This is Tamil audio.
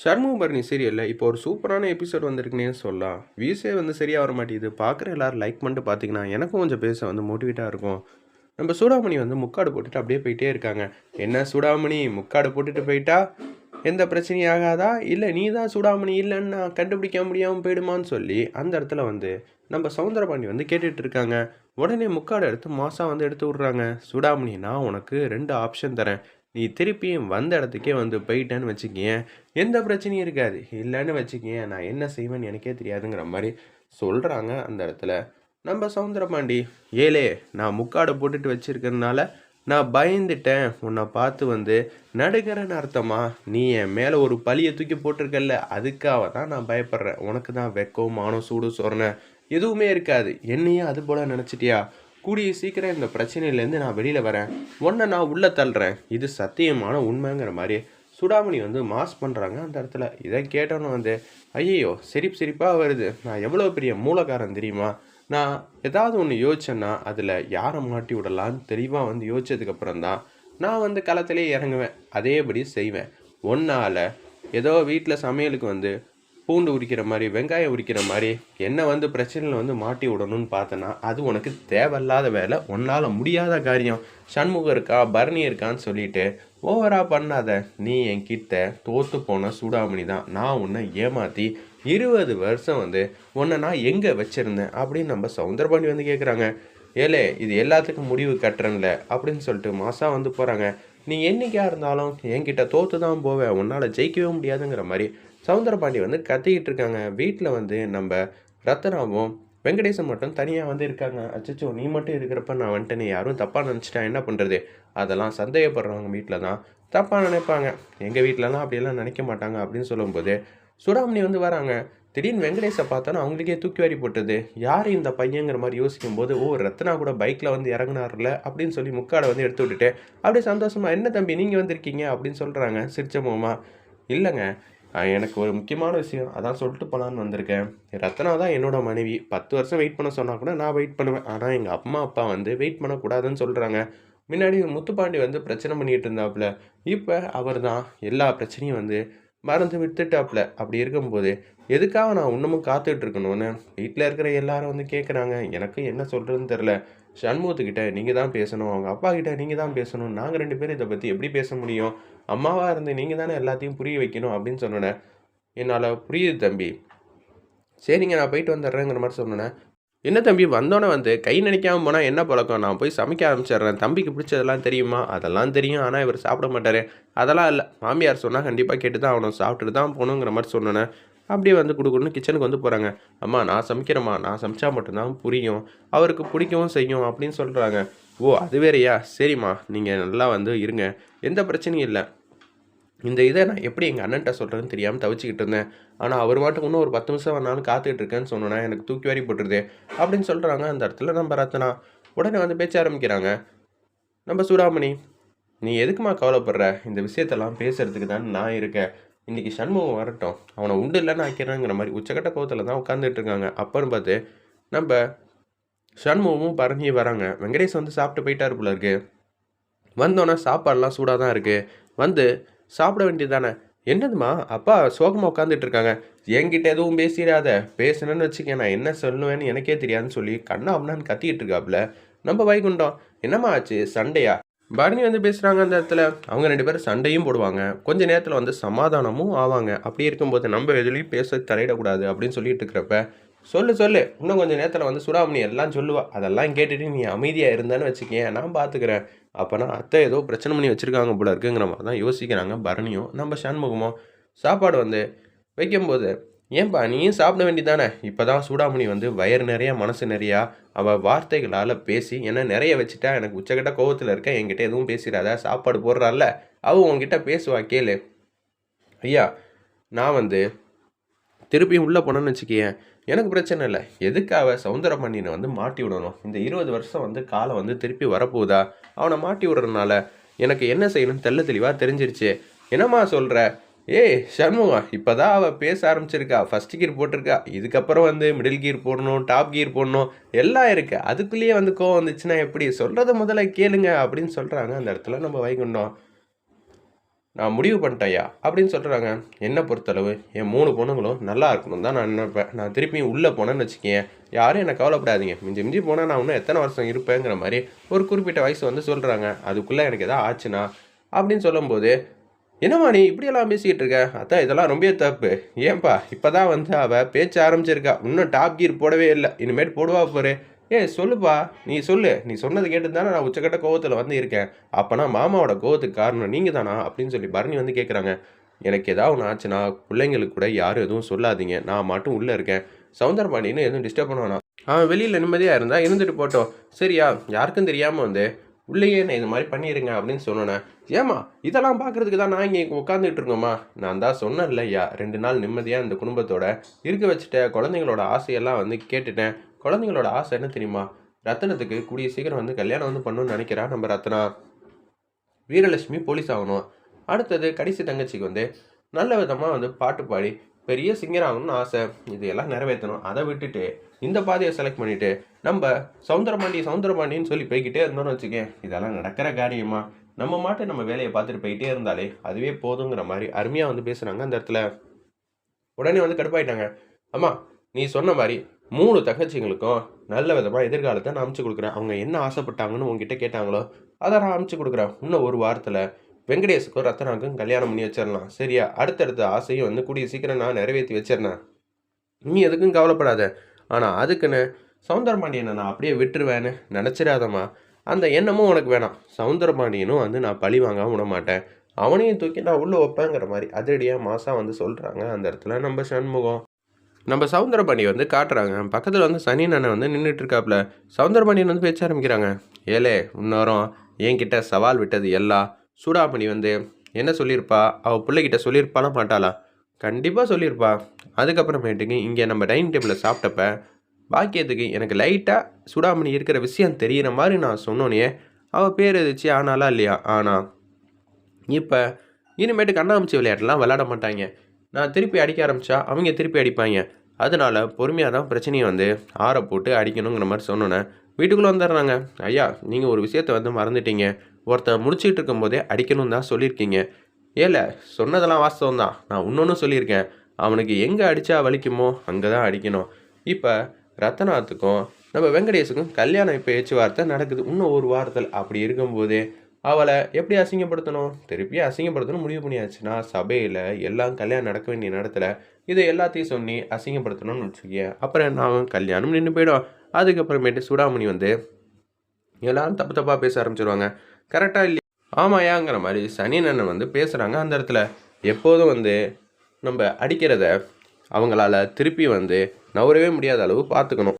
சண்முகபரணி சீரியலில் இப்போ ஒரு சூப்பரான எபிசோட் வந்திருக்குன்னே சொல்லலாம். வியூஸே வந்து சரியாக வர மாட்டேங்குது பார்க்குற எல்லாரும் லைக் பண்ணிட்டு பார்த்தீங்கன்னா எனக்கும் கொஞ்சம் பேச வந்து மோட்டிவேட்டாக இருக்கும். நம்ம சூடாமணி வந்து முக்காடு போட்டுட்டு அப்படியே போயிட்டே இருக்காங்க. என்ன சூடாமணி? முக்காடு போட்டுட்டு போயிட்டா? எந்த பிரச்சனையும் ஆகாதா? இல்லை நீ தான் சூடாமணி இல்லைன்னு நான் கண்டுபிடிக்க முடியாமல் போயிடுமான்னு சொல்லி அந்த இடத்துல வந்து நம்ம சவுந்தரபாண்டி வந்து கேட்டுட்டு இருக்காங்க. உடனே முக்காடு எடுத்து மாசா வந்து எடுத்து விட்றாங்க. சூடாமணி நான் உனக்கு ரெண்டு ஆப்ஷன் தரேன். நீ திருப்பியும் வந்த இடத்துக்கே வந்து போயிட்டேன்னு வச்சுக்கேன் எந்த பிரச்சனையும் இருக்காது. இல்லைன்னு வச்சுக்கேன் நான் என்ன செய்வேன்னு எனக்கே தெரியாதுங்கிற மாதிரி சொல்கிறாங்க அந்த இடத்துல. நம்ம சவுந்தரபாண்டி ஏலே நான் முக்காடை போட்டுட்டு வச்சுருக்கிறதுனால நான் பயந்துட்டேன். உன்னை பார்த்து வந்து நடுக்கிறேன்னு அர்த்தமா? நீ என் மேலே ஒரு பழியை தூக்கி போட்டிருக்கல்ல அதுக்காக தான் நான் பயப்படுறேன். உனக்கு தான் வெக்கம் மானம் சூடு சொரணை எதுவுமே இருக்காது. என்னையே அது போல் நினச்சிட்டியா? கூடிய சீக்கிரம் இந்த பிரச்சனையிலேருந்து நான் வெளியில் வரேன். ஒன்றை நான் உள்ளே தள்ளுறேன். இது சத்தியமான உண்மைங்கிற மாதிரி சுடாமணி வந்து மாஸ் பண்ணுறாங்க அந்த இடத்துல. இதை கேட்டோன்னு வந்து ஐயோ சிரிப்பு சிரிப்பாக வருது. நான் எவ்வளோ பெரிய மூலக்காரன் தெரியுமா? நான் ஏதாவது ஒன்று யோசிச்சேன்னா அதில் யாரை மாட்டி விடலான்னு தெளிவாக வந்து யோசிச்சதுக்கப்புறம் தான் நான் வந்து களத்திலே இறங்குவேன். அதேபடி செய்வேன். ஒன்றால் ஏதோ வீட்டில் சமையலுக்கு வந்து பூண்டு உரிக்கிற மாதிரி வெங்காயம் உரிக்கிற மாதிரி என்ன வந்து பிரச்சனையில் வந்து மாட்டி விடணும்னு பார்த்தனா அது உனக்கு தேவையில்லாத வேலை உன்னால் முடியாத காரியம். சண்முகம் இருக்கா பரணி இருக்கான்னு சொல்லிட்டு ஓவரா பண்ணாத. நீ என்கிட்ட தோத்து போன சூடாமணி தான். நான் உன்னை ஏமாற்றி இருபது வருஷம் வந்து உன்னை நான் எங்கே வச்சுருந்தேன் அப்படின்னு நம்ம சவுந்தரபாண்டி வந்து கேட்குறாங்க ஏலே இது எல்லாத்துக்கும் முடிவு கட்டுறேன்ல அப்படின்னு சொல்லிட்டு மாசா வந்து போகிறாங்க நீ என்னைக்கா இருந்தாலும் என்கிட்ட தோத்து தான் போவேன் உன்னால் ஜெயிக்கவே முடியாதுங்கிற மாதிரி சவுந்தரபாண்டி வந்து கத்திக்கிட்டு இருக்காங்க. வீட்டில் வந்து நம்ம ரத்னாவும் வெங்கடேசன் மட்டும் தனியாக வந்து இருக்காங்க. அச்சச்சோ நீ மட்டும் இருக்கிறப்ப நான் வந்துட்டு நீ யாரும் தப்பாக நினச்சிட்டா என்ன பண்ணுறது அதெல்லாம் சந்தேகப்படுறவங்க வீட்டில் தான் தப்பாக நினைப்பாங்க. எங்கள் வீட்டிலலாம் அப்படியெல்லாம் நினைக்க மாட்டாங்க அப்படின்னு சொல்லும்போது சுடாமணி வந்து வராங்க. திடீர்னு வெங்கடேஷை பார்த்தோன்னா அவங்களுக்கே தூக்கி வாரி போட்டது. யார் இந்த பையங்கிற மாதிரி யோசிக்கும் போது ஓ ரத்னா கூட பைக்கில் வந்து இறங்கினார்ல அப்படின்னு சொல்லி முக்காடை வந்து எடுத்து விட்டுட்டு அப்படியே சந்தோஷமா என்ன தம்பி நீங்கள் வந்திருக்கீங்க? அப்படின்னு சொல்கிறாங்க சிரிச்ச முகமா. இல்லைங்க எனக்கு ஒரு முக்கியமான விஷயம் அதான் சொல்லிட்டு போகலான்னு வந்திருக்கேன். ரத்னா தான் என்னோட மனைவி. பத்து வருஷம் வெயிட் பண்ண சொன்னால் கூட நான் வெயிட் பண்ணுவேன். ஆனால் எங்கள் அம்மா அப்பா வந்து வெயிட் பண்ணக்கூடாதுன்னு சொல்கிறாங்க முன்னாடி முத்துப்பாண்டி வந்து பிரச்சனை பண்ணிகிட்டு இருந்தாப்புல. இப்போ அவர் தான் எல்லா பிரச்சனையும் வந்து மறந்து விட்டுட்டாப்புல அப்படி இருக்கும்போது எதுக்காக நான் இன்னமும் காத்துட்டு இருக்கணும்னு வீட்டில் இருக்கிற எல்லாரும் வந்து கேட்குறாங்க எனக்கு என்ன சொல்கிறதுன்னு தெரில சண்முகத்துக்கிட்ட நீங்கள் தான் பேசணும். அவங்க அப்பா கிட்ட நீங்கள் தான் பேசணும். நாங்கள் ரெண்டு பேரும் இதை பற்றி எப்படி பேச முடியும்? அம்மாவாக இருந்து நீங்கள் தானே எல்லாத்தையும் புரிய வைக்கணும் அப்படின்னு சொன்னேன் என்னால் புரியுது தம்பி. சரிங்க நான் போயிட்டு வந்துடுறேங்கிற மாதிரி சொன்னேன் என்ன தம்பி வந்தோடனே வந்து கை நினைக்காம போனால் என்ன பழக்கம்? நான் போய் சமைக்க ஆரம்பிச்சிடுறேன். தம்பிக்கு பிடிச்சதெல்லாம் தெரியுமா? அதெல்லாம் தெரியும். ஆனால் இவர் சாப்பிட மாட்டார். அதெல்லாம் இல்லை. மாமியார் சொன்னால் கண்டிப்பாக கேட்டு தான் ஆகணும். சாப்பிட்டுட்டு தான் போகணுங்கிற மாதிரி சொன்னேன் அப்படியே வந்து கொடுக்கணும்னு கிச்சனுக்கு வந்து போகிறாங்க அம்மா நான் சமைக்கிறேம்மா. நான் சமைச்சா மட்டும்தான் புரியும். அவருக்கு பிடிக்கவும் செய்யும் அப்படின்னு சொல்கிறாங்க ஓ அது வேறையா? சரிம்மா. நீங்கள் நல்லா வந்து இருங்க. எந்த பிரச்சனையும் இல்லை. இந்த இதை நான் எப்படி எங்கள் அண்ணன்ட்ட சொல்கிறேன்னு தெரியாமல் தவிச்சிக்கிட்டு இருந்தேன். ஆனால் அவர் மட்டும் இன்னும் ஒரு பத்து நிமிஷம் ஆனாலும் காத்துக்கிட்டு இருக்கேன்னு சொன்னோன்னா எனக்கு தூக்கி வாரி போட்டுருது அப்படின்னு சொல்கிறாங்க அந்த இடத்துல நம்ம ரத்னா உடனே வந்து பேச்ச ஆரம்பிக்கிறாங்க. நம்ம சூடாமணி நீ எதுக்குமா கவலைப்படுற? இந்த விஷயத்தெல்லாம் பேசுகிறதுக்கு தான் நான் இருக்கேன். இன்றைக்கி சண்முகம் வரட்டும். அவனை உண்டு இல்லைன்னு ஆக்கிறேங்கிற மாதிரி உச்சக்கட்ட கோவத்தில் தான் உட்காந்துட்டு இருக்காங்க. அப்பன்னு பார்த்து நம்ம சண்முகமும் பரணியும் வராங்க. வெங்கடேஷ் வந்து சாப்பிட்டு போயிட்டாரு போல இருக்கு. வந்தோன்னே சாப்பாடெலாம் சூடாக தான் இருக்குது வந்து சாப்பிட வேண்டியது தானே என்னதுமா அப்பா சோகமாக உட்காந்துட்டு இருக்காங்க என்கிட்ட எதுவும் பேசிடாத. பேசுனேன்னு வச்சுக்க நான் என்ன சொல்லுவேன்னு எனக்கே தெரியாதுன்னு சொல்லி கண்ணா அப்படின்னு கத்திக்கிட்டு இருக்காப்புல நம்ம வைகுண்டம். என்னம்மா ஆச்சு? சண்டையா? பரணி வந்து பேசுகிறாங்க அந்த இடத்துல. அவங்க ரெண்டு பேரும் சண்டையும் போடுவாங்க. கொஞ்ச நேரத்தில் வந்து சமாதானமும் ஆவாங்க. அப்படி இருக்கும்போது நம்ம எதுலேயும் பேச தலையிடக்கூடாது அப்படின்னு சொல்லிட்டு இருக்கிறப்ப சொல்லு சொல்லு. இன்னும் கொஞ்சம் நேரத்தில் வந்து சுடாமணி எல்லாம் சொல்லுவா. அதெல்லாம் கேட்டுட்டு நீ அமைதியாக இருந்தேன்னு வச்சுக்கேன் நான் பார்த்துக்கிறேன் அப்போனா அத்தை ஏதோ பிரச்சனை பண்ணி வச்சுருக்காங்க போல இருக்குங்கிற மாதிரி தான் யோசிக்கிறாங்க பரணியும். நம்ம சண்முகமோ சாப்பாடு வந்து வைக்கும்போது ஏன்பா நீயும் சாப்பிட வேண்டியதானே இப்போ தான் சூடாமணி வந்து வயர் நிறையா மனசு நிறையா அவள் வார்த்தைகளால் பேசி என்ன நிறைய வச்சுட்டா எனக்கு உச்சக்கட்ட கோவத்தில் இருக்க என்கிட்ட எதுவும் பேசிடாத சாப்பாடு போடுறாள்ல அவள் உங்ககிட்ட பேசுவா கேளு. ஐயா நான் வந்து திருப்பியும் உள்ளே போனேன்னு வச்சுக்கேன் எனக்கு பிரச்சனை இல்லை. எதுக்காக சவுந்தரமணியனை வந்து மாட்டி விடணும்? இந்த இருபது வருஷம் வந்து காலம் வந்து திருப்பி வரப்போகுதா? அவனை மாட்டி விடுறதுனால எனக்கு என்ன செய்யணும்னு தெள்ள தெளிவாக தெரிஞ்சிருச்சு. என்னம்மா சொல்கிற ஏய் சண்முகம் இப்போ தான் அவள் பேச ஆரம்பிச்சிருக்கா. ஃபர்ஸ்ட் கீர் போட்டிருக்கா. இதுக்கப்புறம் வந்து மிடில் கீர் போடணும் டாப் கீர் போடணும் எல்லாம் இருக்குது அதுக்குள்ளேயே வந்து கோவம் வந்துச்சுன்னா எப்படி? சொல்கிறத முதல்ல கேளுங்க அப்படின்னு சொல்கிறாங்க அந்த இடத்துல நம்ம வைக்கணும் நான் முடிவு பண்ணிட்டேயா அப்படின்னு சொல்கிறாங்க என்னை பொறுத்தளவு என் மூணு பொண்ணுங்களும் நல்லா இருக்கணும் தான் நான் நினைப்பேன். நான் திருப்பியும் உள்ளே போனேன்னு வச்சுக்கேன் யாரும் என்னை கவலைப்படாதீங்க. மிஞ்சி மிஞ்சி போனால் நான் இன்னும் எத்தனை வருஷம் இருப்பேங்கிற மாதிரி ஒரு குறிப்பிட்ட வயசு வந்து சொல்கிறாங்க அதுக்குள்ளே எனக்கு எதாவது ஆச்சுன்னா அப்படின்னு சொல்லும்போது என்னம்மா நீ இப்படியெல்லாம் பேசிக்கிட்டு இருக்க? அதான் இதெல்லாம் ரொம்ப தப்பு. ஏன்பா இப்போ தான் வந்து அவள் பேச்ச ஆரம்பிச்சிருக்கா. இன்னும் டாப் கீர் போடவே இல்லை. இனிமேட்டு போடுவா போகிறேன் ஏ சொல்லுப்பா. நீ சொல்லு. நீ சொன்னது கேட்டு தானே நான் உச்சக்கட்ட கோவத்தில் வந்து இருக்கேன். அப்போனா மாமாவோட கோவத்துக்கு காரணம் நீங்கள் தானா அப்படின்னு சொல்லி பரணி வந்து கேட்குறாங்க எனக்கு ஏதாவது ஒன்று ஆச்சுன்னா பிள்ளைங்களுக்கு கூட யாரும் எதுவும் சொல்லாதீங்க. நான் மட்டும் உள்ளே இருக்கேன். சவுந்தரபாண்டின்னு எதுவும் டிஸ்டர்ப் பண்ணுவானா? அவன் வெளியில் நிம்மதியாக இருந்தால் இருந்துட்டு போட்டோம். சரியா? யாருக்கும் தெரியாமல் வந்து. உள்ளேயே நான் இது மாதிரி பண்ணிடுங்க அப்படின்னு சொன்னேன் ஏமா இதெல்லாம் பார்க்கறதுக்கு தான் நான் இங்கே உட்காந்துட்டு இருக்கோமா நான் தான் சொன்னேன் இல்லையா ரெண்டு நாள் நிம்மதியாக இந்த குடும்பத்தோட இருக்க வச்சுட்டேன் குழந்தைங்களோட ஆசையெல்லாம் வந்து கேட்டுட்டேன். குழந்தைங்களோட ஆசை என்ன தெரியுமா? ரத்தனத்துக்கு கூடிய சீக்கிரம் வந்து கல்யாணம் வந்து பண்ணணும்னு நினைக்கிறா நம்ம ரத்னா வீரலட்சுமி போலீஸ் ஆகணும். அடுத்தது கடைசி தங்கச்சிக்கு வந்து நல்ல விதமாக வந்து பாட்டு பாடி பெரிய சிங்கர் ஆகணும்னு ஆசை. இதையெல்லாம் நிறைவேற்றணும். அதை விட்டுட்டு இந்த பாதையை செலக்ட் பண்ணிவிட்டு நம்ம சவுந்தரபாண்டி சவுந்தரபாண்டின்னு சொல்லி போய்கிட்டே இருந்தோம்னு வச்சுக்கேன். இதெல்லாம் நடக்கிற காரியமா? நம்ம மாட்டு நம்ம வேலையை பார்த்துட்டு போயிட்டே இருந்தாலே அதுவே போதுங்கிற மாதிரி அருமையாக வந்து பேசுகிறாங்க அந்த இடத்துல. உடனே வந்து கடுப்பாயிட்டாங்க. அம்மா நீ சொன்ன மாதிரி மூணு தகச்சிங்களுக்கும் நல்ல விதமாக எதிர்காலத்தை நான் அமைச்சு கொடுக்குறேன். அவங்க என்ன ஆசைப்பட்டாங்கன்னு உங்ககிட்ட கேட்டாங்களோ அதை நான் அமைச்சு கொடுக்குறேன். இன்னும் ஒரு வாரத்தில் வெங்கடேஷுக்கும் ரத்னாவுக்கும் கல்யாணம் பண்ணி வச்சிடலாம். சரியா? அடுத்தடுத்த ஆசையும் வந்து கூடிய சீக்கிரம் நான் நிறைவேற்றி வச்சிடறேன். நீ எதுக்கும் கவலைப்படாத. ஆனால் அதுக்குன்னு சவுந்தரபாண்டியனை நான் அப்படியே விட்டுருவேன்னு நினச்சிடாதம்மா. அந்த எண்ணமும் உனக்கு வேணாம். சவுந்தரபாண்டியனும் வந்து நான் பழி வாங்காம விட மாட்டேன் அவனையும் தூக்கி நான் உள்ளே வைப்பேங்கிற மாதிரி அதிரடியாக மாதம் வந்து சொல்கிறாங்க அந்த இடத்துல நம்ம சண்முகம். நம்ம சவுந்தரபாண்டி வந்து காட்டுறாங்க. பக்கத்தில் வந்து சனி அண்ணன் வந்து நின்றுட்டுருக்காப்புல சவுந்தரபாண்டியன் வந்து பேச்ச ஆரம்பிக்கிறாங்க. ஏலே இன்னொரும் என்கிட்ட சவால் விட்டது எல்லாம் சூடாமணி வந்து என்ன சொல்லியிருப்பா அவள் பிள்ளைகிட்ட சொல்லியிருப்பாலாம் மாட்டாளா? கண்டிப்பாக சொல்லியிருப்பா அதுக்கப்புறமேட்டுக்கு இங்கே நம்ம டைனிங் டேபிளில் சாப்பிட்டப்ப பாக்கியத்துக்கு எனக்கு லைட்டாக சூடாமணி இருக்கிற விஷயம் தெரிகிற மாதிரி நான் சொன்னோன்னே அவள் பேர் எதிச்சு ஆனாலா இல்லையா? ஆனா இப்போ இனிமேட்டு கண்ணாமூச்சி விளையாட்டுலாம் விளையாட மாட்டாங்க. நான் திருப்பி அடிக்க ஆரம்பித்தா அவங்க திருப்பி அடிப்பாங்க. அதனால பொறுமையாக தான் பிரச்சனையை வந்து ஆற போட்டு அடிக்கணுங்கிற மாதிரி சொன்னோன்னே வீட்டுக்குள்ளே வந்துடுறாங்க. ஐயா நீங்கள் ஒரு விஷயத்த வந்து மறந்துட்டீங்க. ஒருத்தன் முடிச்சுக்கிட்டு இருக்கும்போதே அடிக்கணும் தான் சொல்லியிருக்கீங்க. ஏல சொன்னதெல்லாம் வாஸ்தவம் தான் நான் இன்னொன்று சொல்லியிருக்கேன். அவனுக்கு எங்கே அடித்தா வலிக்குமோ அங்கே தான் அடிக்கணும். இப்போ ரத்தனாத்துக்கும் நம்ம வெங்கடேஷுக்கும் கல்யாணம் இப்போ பேச்சுவார்த்தை நடக்குது. இன்னும் ஒரு வாரத்தில் அப்படி இருக்கும்போதே அவளை எப்படி அசிங்கப்படுத்தணும்? திருப்பி அசிங்கப்படுத்தணும் முடிவு பண்ணியாச்சுன்னா சபையில் எல்லாம் கல்யாணம் நடக்க வேண்டிய நேரத்தில் இதை எல்லாத்தையும் சொல்லி அசிங்கப்படுத்தணும்னு வச்சுக்கேன் அப்புறம் என்ன ஆகும்? கல்யாணம் நின்று போயிடும். அதுக்கப்புறமேட்டு சூடாமணி வந்து எல்லாரும் தப்பு தப்பாக பேச ஆரம்பிச்சிருவாங்க. கரெக்டாக இல்லையா? ஆமாயாங்கிற மாதிரி சனி அண்ணன் வந்து பேசுகிறாங்க அந்த இடத்துல எப்போதும் வந்து நம்ம அடிக்கிறத அவங்களால திருப்பி வந்து நவரவே முடியாத அளவு பார்த்துக்கணும்.